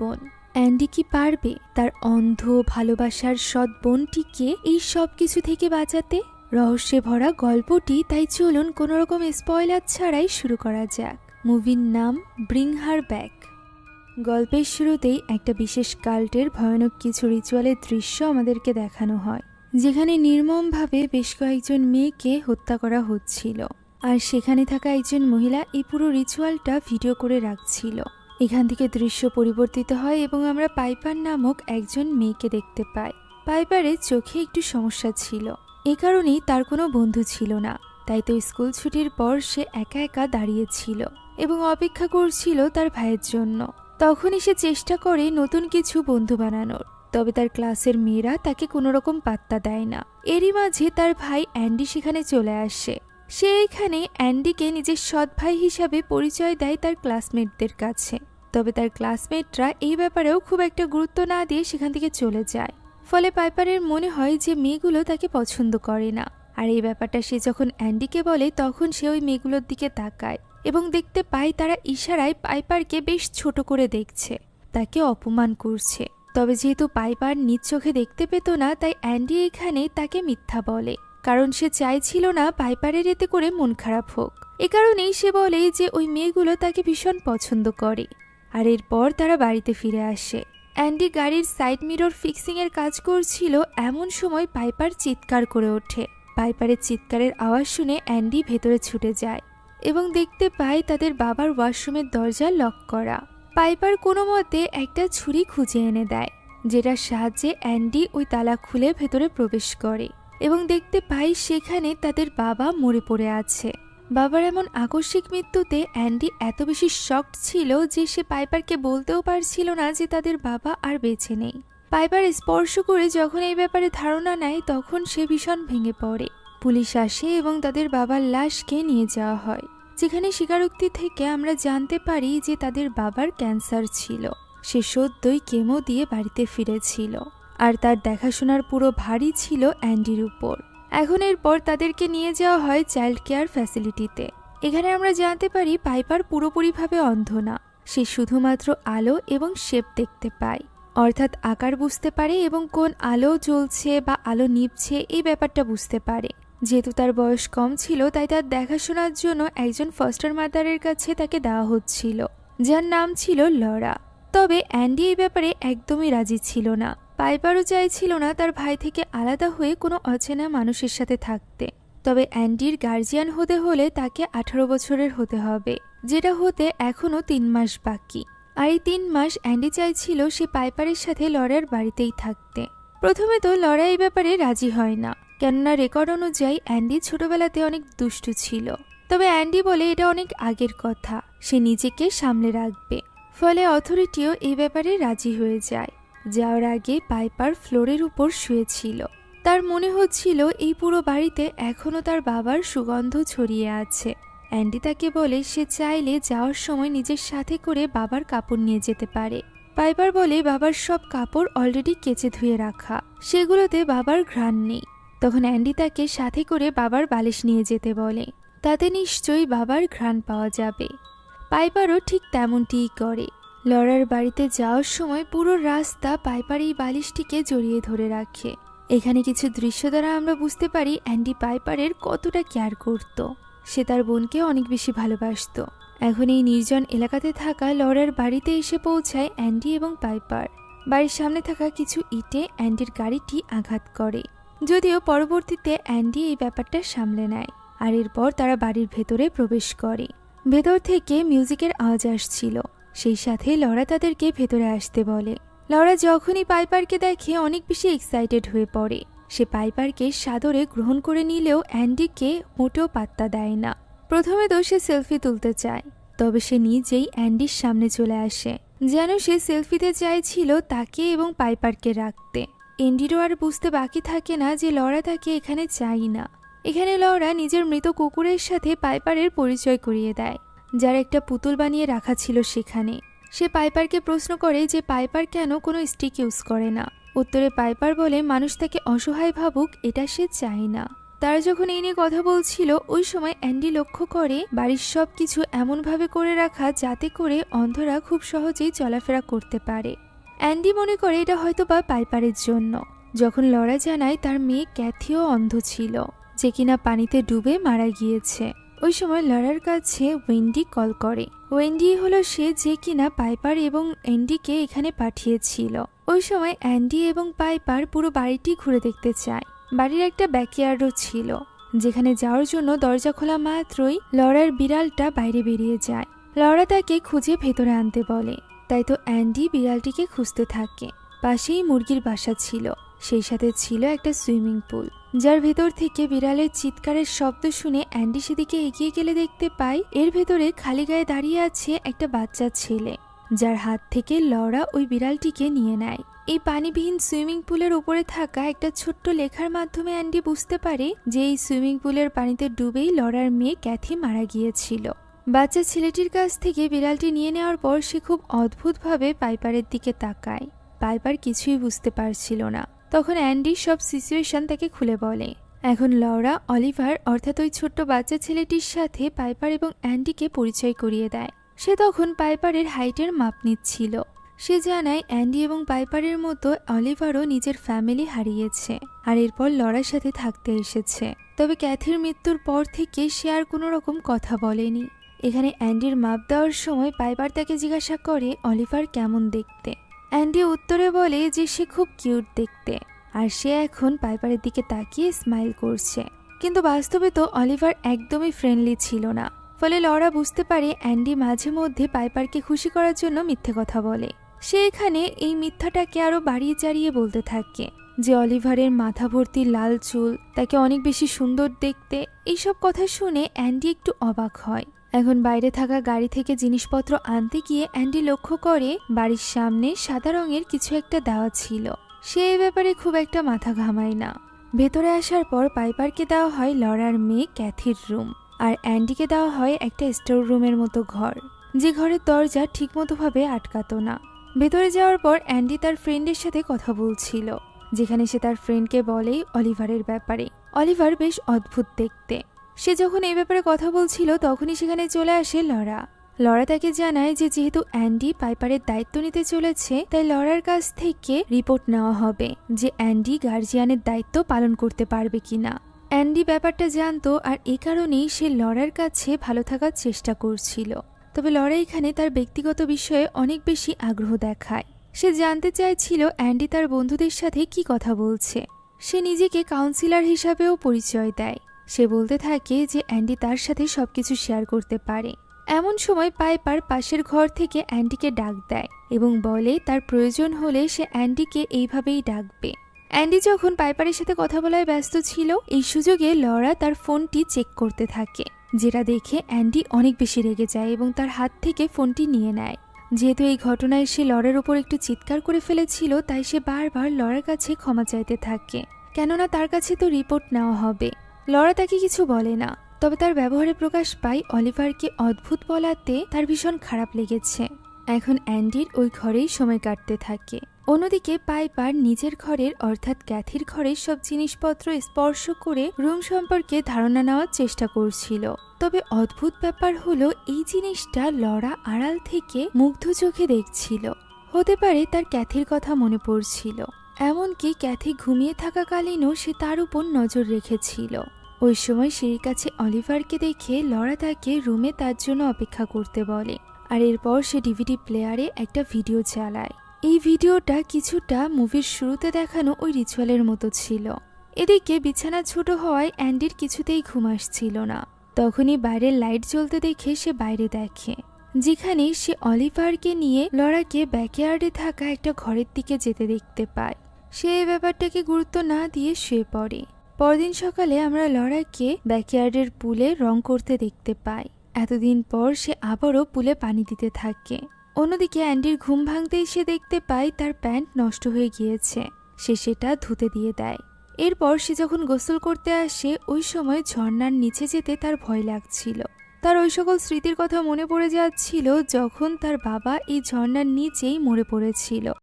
বোন অ্যান্ডি কি পারবে তার অন্ধ ভালোবাসার সৎ বোনটিকে এই সব কিছু থেকে বাঁচাতে? রহস্যে ভরা গল্পটি, তাই চলুন কোনো রকম স্পয়লার ছাড়াই শুরু করা যাক। মুভির নাম ব্রিং হার ব্যাক। গল্পের শুরুতেই একটা বিশেষ কাল্টের ভয়ানক কিছু রিচুয়ালের দৃশ্য আমাদেরকে দেখানো হয়, যেখানে নির্মমভাবে বেশ কয়েকজন মেয়েকে হত্যা করা হচ্ছিল। আর সেখানে থাকা একজন মহিলা এই পুরো রিচুয়ালটা ভিডিও করে রাখছিল। এখান থেকে দৃশ্য পরিবর্তিত হয় এবং আমরা পাইপার নামক একজন মেয়েকে দেখতে পাই। পাইপারের চোখে একটু সমস্যা ছিল। এ কারণেই তার কোনো বন্ধু ছিল না। তাই তো স্কুল ছুটির পর সে একা একা দাঁড়িয়েছিল এবং অপেক্ষা করছিল তার ভাইয়ের জন্য। তখনই সে চেষ্টা করে নতুন কিছু বন্ধু বানানোর, তবে তার ক্লাসের মেয়েরা তাকে কোনো রকম পাত্তা দেয় না। এরই মাঝে তার ভাই অ্যান্ডি সেখানে চলে আসে। সে এখানে অ্যান্ডিকে নিজের সৎ ভাই হিসাবে পরিচয় দেয় তার ক্লাসমেটদের কাছে। তবে তার ক্লাসমেটরা এই ব্যাপারেও খুব একটা গুরুত্ব না দিয়ে সেখান থেকে চলে যায়। ফলে পাইপারের মনে হয় যে মেয়েগুলো তাকে পছন্দ করে না। আর এই ব্যাপারটা সে যখন অ্যান্ডিকে বলে, তখন সে ওই মেয়েগুলোর দিকে তাকায় এবং দেখতে পায় তারা ইশারায় পাইপারকে বেশ ছোট করে দেখছে। তাকে অপমান করছে। তবে যেহেতু পাইপার নিজ চোখে দেখতে পেত না, তাই অ্যান্ডি এখানে তাকে মিথ্যা বলে। কারণ সে চাইছিল না পাইপারের এতে করে মন খারাপ হোক। এ কারণেই সে বলে যে ওই মেয়েগুলো তাকে ভীষণ পছন্দ করে। আর এরপর তারা বাড়িতে ফিরে আসে। অ্যান্ডি গাড়ির সাইড মিরর ফিক্সিংয়ের কাজ করছিল এমন সময় পাইপার চিৎকার করে ওঠে। পাইপারের চিৎকারের আওয়াজ শুনে অ্যান্ডি ভেতরে ছুটে যায় এবং দেখতে পায় তাদের বাবার ওয়াশরুমের দরজা লক করা। পাইপার কোনো মতে একটা ছুরি খুঁজে এনে দেয়, যেটার সাহায্যে অ্যান্ডি ওই তালা খুলে ভেতরে প্রবেশ করে। এবং দেখতে পাই সেখানে তাদের বাবা মরে পড়ে আছে। বাবার এমন আকস্মিক মৃত্যুতে অ্যান্ডি এত বেশি শকড ছিল যে সে পাইপারকে বলতেও পারছিল না যে তাদের বাবা আর বেঁচে নেই। পাইপার স্পর্শ করে যখন এই ব্যাপারে ধারণা নেয়, তখন সে ভীষণ ভেঙে পড়ে। পুলিশ আসে এবং তাদের বাবার লাশকে নিয়ে যাওয়া হয়, যেখানে স্বীকারোক্তি থেকে আমরা জানতে পারি যে তাদের বাবার ক্যান্সার ছিল। সে সদ্যই কেমো দিয়ে বাড়িতে ফিরেছিল। আর তার দেখাশোনার পুরো ভারী ছিল অ্যান্ডির উপর। এখন এরপর তাদেরকে নিয়ে যাওয়া হয় চাইল্ড কেয়ার ফ্যাসিলিটিতে। এখানে আমরা জানতে পারি পাইপার পুরোপুরিভাবে অন্ধ না। সে শুধুমাত্র আলো এবং শেপ দেখতে পায়। অর্থাৎ আকার বুঝতে পারে এবং কোন আলো জ্বলছে বা আলো নিভছে এই ব্যাপারটা বুঝতে পারে। যেহেতু তার বয়স কম ছিল, তাই তার দেখাশোনার জন্য একজন ফস্টার মাদারের কাছে তাকে দেওয়া হচ্ছিল, যার নাম ছিল লরা। তবে অ্যান্ডি এই ব্যাপারে একদমই রাজি ছিল না। পাইপারও চাইছিল না তার ভাই থেকে আলাদা হয়ে কোনো অচেনা মানুষের সাথে থাকতে। তবে অ্যান্ডির গার্জিয়ান হতে হলে তাকে আঠারো বছরের হতে হবে, যেটা হতে এখনও তিন মাস বাকি। আর এই তিন মাস অ্যান্ডি চাইছিল সে পাইপারের সাথে লড়ার বাড়িতেই থাকতে। প্রথমে তো লড়া এই ব্যাপারে রাজি হয় না, কেননা রেকর্ড অনুযায়ী অ্যান্ডি ছোটবেলাতে অনেক দুষ্টু ছিল। তবে অ্যান্ডি বলে এটা অনেক আগের কথা, সে নিজেকে সামলে রাখবে। ফলে অথরিটিও এই ব্যাপারে রাজি হয়ে যায়। যাওয়ার আগে পাইপার ফ্লোরের উপর শুয়েছিল। তার মনে হচ্ছিল এই পুরো বাড়িতে এখনও তার বাবার সুগন্ধ ছড়িয়ে আছে। অ্যান্ডি তাকে বলে, সে চাইলে যাওয়ার সময় নিজের সাথে করে বাবার কাপড় নিয়ে যেতে পারে। পাইপার বলে, বাবার সব কাপড় অলরেডি কেচে ধুয়ে রাখা। সেগুলোতে বাবার ঘ্রাণ নেই। তখন অ্যান্ডি তাকে সাথে করে বাবার বালিশ নিয়ে যেতে বলে। তাতে নিশ্চয়ই বাবার ঘ্রাণ পাওয়া যাবে। পাইপারও ঠিক তেমনটিই করে। লড়ার বাড়িতে যাওয়ার সময় পুরো রাস্তা পাইপার এই বালিশটিকে জড়িয়ে ধরে রাখে। এখানে কিছু দৃশ্য দ্বারা আমরা বুঝতে পারি অ্যান্ডি পাইপারের কতটা কেয়ার করত। সে তার বোনকে অনেক বেশি ভালোবাসত। এখন এই নির্জন এলাকাতে থাকা লড়ার বাড়িতে এসে পৌঁছায় অ্যান্ডি এবং পাইপার। বাড়ির সামনে থাকা কিছু ইটে অ্যান্ডির গাড়িটি আঘাত করে। যদিও পরবর্তীতে অ্যান্ডি এই ব্যাপারটা সামলে নেয় আর এরপর তারা বাড়ির ভেতরে প্রবেশ করে। ভেতর থেকে মিউজিকের আওয়াজ আসছিল। সেই সাথে লরা তাদেরকে ভেতরে আসতে বলে। লরা যখনই পাইপারকে দেখে অনেক বেশি এক্সাইটেড হয়ে পড়ে। সে পাইপারকে সাদরে গ্রহণ করে নিলেও অ্যান্ডিকে মোটেও পাত্তা দেয় না। প্রথমে তো সে সেলফি তুলতে চায়, তবে সে নিজেই অ্যান্ডির সামনে চলে আসে, যেন সে সেলফিতে চাইছিল তাকে এবং পাইপারকে রাখতে। এন্ডিরও আর বুঝতে বাকি থাকে না যে লড়া তাকে এখানে চাই না। এখানে লড়া নিজের মৃত কুকুরের সাথে পাইপারের পরিচয় করিয়ে দেয়। যার একটা পুতুল বানিয়ে রাখা ছিল সেখানে। সে পাইপারকে প্রশ্ন করে যে পাইপার কেন কোনো স্টিক ইউজ করে না। উত্তরে পাইপার বলে, মানুষ তাকে অসহায় ভাবুক, এটা সে চায় না। তারা যখন এই নিয়ে কথা বলছিল, ওই সময় অ্যান্ডি লক্ষ্য করে, বাড়ির সব কিছু এমনভাবে করে রাখা যাতে করে অন্ধরা খুব সহজেই চলাফেরা করতে পারে। অ্যান্ডি মনে করে, এটা হয়তো বা পাইপারের জন্য। যখন লড়া জানায়, তার মেয়ে ক্যাথিও অন্ধ ছিল, যে কিনা পানিতে ডুবে মারা গিয়েছে। ওই সময় লড়ার কাছে ওয়েন্ডি কল করে। ওয়েন্ডি হলো সে যে কিনা পাইপার এবং অ্যান্ডিকে এখানে পাঠিয়েছিল। ওই সময় অ্যান্ডি এবং পাইপার পুরো বাড়িটি ঘুরে দেখতে চায়। বাড়ির একটা ব্যাকয়ার্ডও ছিল, যেখানে যাওয়ার জন্য দরজা খোলা মাত্রই লড়ার বিড়ালটা বাইরে বেরিয়ে যায়। লড়া তাকে খুঁজে ভেতরে আনতে বলে, তাই তো অ্যান্ডি বিড়ালটিকে খুঁজতে থাকে। পাশেই মুরগির বাসা ছিল, সেই সাথে ছিল একটা সুইমিং পুল। যার ভেতর থেকে বিড়ালের চিৎকারের শব্দ শুনে অ্যান্ডি সেদিকে এগিয়ে গেলে দেখতে পাই এর ভেতরে খালি গায়ে দাঁড়িয়ে আছে একটা বাচ্চা ছেলে, যার হাত থেকে লড়া ওই বিড়ালটিকে নিয়ে নেয়। এই পানিবিহীন সুইমিং পুলের উপরে থাকা একটা ছোট্ট লেখার মাধ্যমে অ্যান্ডি বুঝতে পারে যে এই সুইমিং পুলের পানিতে ডুবেই লড়ার মেয়ে ক্যাথি মারা গিয়েছিল। বাচ্চা ছেলেটির কাছ থেকে বিড়ালটি নিয়ে নেওয়ার পর সে খুব অদ্ভুতভাবে পাইপারের দিকে তাকায়। পাইপার কিছুই বুঝতে পারছিল না। তখন অ্যান্ডি সব সিচুয়েশন তাকে খুলে বলে। এখন লরা, অলিভার অর্থাৎ ওই ছোট্ট বাচ্চা ছেলেটির সাথে পাইপার এবং অ্যান্ডিকে পরিচয় করিয়ে দেয়। সে তখন পাইপারের হাইটের মাপ নিচ্ছিল। সে জানায় অ্যান্ডি এবং পাইপারের মতো অলিভারও নিজের ফ্যামিলি হারিয়েছে আর এরপর লড়ার সাথে থাকতে এসেছে। তবে ক্যাথির মৃত্যুর পর থেকে সে আর কোনো রকম কথা বলেনি। এখানে অ্যান্ডির মাপ দেওয়ার সময় পাইপার তাকে জিজ্ঞাসা করে, অলিভার কেমন দেখতে? অ্যান্ডি উত্তরে বলে যে সে খুব কিউট দেখতে, আর সে এখন পাইপারের দিকে তাকিয়ে স্মাইল করছে। কিন্তু বাস্তবে তো অলিভার একদমই ফ্রেন্ডলি ছিল না। ফলে লরা বুঝতে পারে অ্যান্ডি মাঝে মধ্যে পাইপারকে খুশি করার জন্য মিথ্যে কথা বলে। সে এখানে এই মিথ্যাটাকে আরও বাড়িয়ে চাড়িয়ে বলতে থাকে যে অলিভারের মাথা ভর্তি লাল চুল, তাকে অনেক বেশি সুন্দর দেখতে, এইসব কথা শুনে অ্যান্ডি একটু অবাক হয়। এখন বাইরে থাকা গাড়ি থেকে জিনিসপত্র আনতে গিয়ে অ্যান্ডি লক্ষ্য করে বাড়ির সামনে সাদা রঙের কিছু একটা দেওয়া ছিল। সে এ ব্যাপারে খুব একটা মাথা ঘামায় না। ভেতরে আসার পর পাইপারকে দেওয়া হয় লড়ার মেয়ে ক্যাথির রুম আর অ্যান্ডিকে দেওয়া হয় একটা স্টোর রুমের মতো ঘর। যে ঘরের দরজা ঠিকমতোভাবে আটকাতো না। ভেতরে যাওয়ার পর অ্যান্ডি তার ফ্রেন্ডের সাথে কথা বলছিল, যেখানে সে তার ফ্রেন্ডকে বলে অলিভারের ব্যাপারে। অলিভার বেশ অদ্ভুত দেখতে। সে যখন এই ব্যাপারে কথা বলছিল, তখনই সেখানে চলে আসে লরা। লরা তাকে জানায় যে যেহেতু অ্যান্ডি পাইপারের দায়িত্ব নিতে চলেছে, তাই লরার কাছ থেকে রিপোর্ট নেওয়া হবে যে অ্যান্ডি গার্জিয়ানের দায়িত্ব পালন করতে পারবে কিনা। অ্যান্ডি ব্যাপারটা জানতো আর এ কারণেই সে লরার কাছে ভালো থাকার চেষ্টা করছিল। তবে লরা এখানে তার ব্যক্তিগত বিষয়ে অনেক বেশি আগ্রহ দেখায়। সে জানতে চাইছিল অ্যান্ডি তার বন্ধুদের সাথে কি কথা বলছে। সে নিজেকে কাউন্সিলর হিসাবেও পরিচয় দেয়। সে বলতে থাকে যে অ্যান্ডি তার সাথে সবকিছু শেয়ার করতে পারে। এমন সময় পাইপার পাশের ঘর থেকে অ্যান্ডিকে ডাক দেয় এবং বলে, তার প্রয়োজন হলে সে অ্যান্ডিকে এইভাবেই ডাকবে। অ্যান্ডি যখন পাইপারের সাথে কথা বলায় ব্যস্ত ছিল, এই সুযোগে লরা তার ফোনটি চেক করতে থাকে, যেটা দেখে অ্যান্ডি অনেক বেশি রেগে যায় এবং তার হাত থেকে ফোনটি নিয়ে নেয়। যেহেতু এই ঘটনায় সে লরের ওপর একটু চিৎকার করে ফেলেছিল, তাই সে বারবার লরার কাছে ক্ষমা চাইতে থাকে। কেননা তার কাছে তো রিপোর্ট নেওয়া হবে। লরা তাকে কিছু বলে না, তবে তার ব্যবহারে প্রকাশ পায় অলিভারকে অদ্ভুত বলাতে তার ভীষণ খারাপ লেগেছে। এখন অ্যান্ডির ওই ঘরেই সময় কাটতে থাকে। অন্যদিকে পাইপার নিজের ঘরের অর্থাৎ ক্যাথির ঘরের সব জিনিসপত্র স্পর্শ করে রুম সম্পর্কে ধারণা নেওয়ার চেষ্টা করছিল। তবে অদ্ভুত ব্যাপার হলো এই জিনিসটা লড়া আড়াল থেকে মুগ্ধ চোখে দেখছিল। হতে পারে তার ক্যাথির কথা মনে পড়ছিল। এমনকি ক্যাথি ঘুমিয়ে থাকাকালীনও সে তার উপর নজর রেখেছিল। ওই সময় সিঁড়ির কাছে অলিভারকে দেখে লড়া তাকে রুমে তার জন্য অপেক্ষা করতে বলে। আর এরপর সে ডিভিডি প্লেয়ারে একটা ভিডিও চালায়। এই ভিডিওটা কিছুটা মুভির শুরুতে দেখানো ওই রিচুয়ালের মতো ছিল। এদিকে বিছানা ছোট হওয়ায় অ্যান্ডির কিছুতেই ঘুম আসছিল না। তখনই বাইরের লাইট জ্বলতে দেখে সে বাইরে দেখে, যেখানে সে অলিভারকে নিয়ে লড়াকে ব্যাকয়ার্ডে থাকা একটা ঘরের দিকে যেতে দেখতে পায়। সে এই ব্যাপারটাকে গুরুত্ব না দিয়ে শুয়ে পড়ে। পরদিন সকালে আমরা লড়াইকে ব্যাকয়ার্ডের পুলে রং করতে দেখতে পাই। এতদিন পর সে আবারও পুলে পানি দিতে থাকে। অন্যদিকে অ্যান্ডির ঘুম ভাঙতেই সে দেখতে পায় তার প্যান্ট নষ্ট হয়ে গিয়েছে। সে সেটা ধুতে দিয়ে দেয়। এরপর সে যখন গোসল করতে আসে, ওই সময় ঝর্ণার নিচে যেতে তার ভয় লাগছিল। তার ওই সকল স্মৃতির কথা মনে পড়ে যাচ্ছিল যখন তার বাবা এই ঝর্ণার নিচেই মরে পড়েছিল।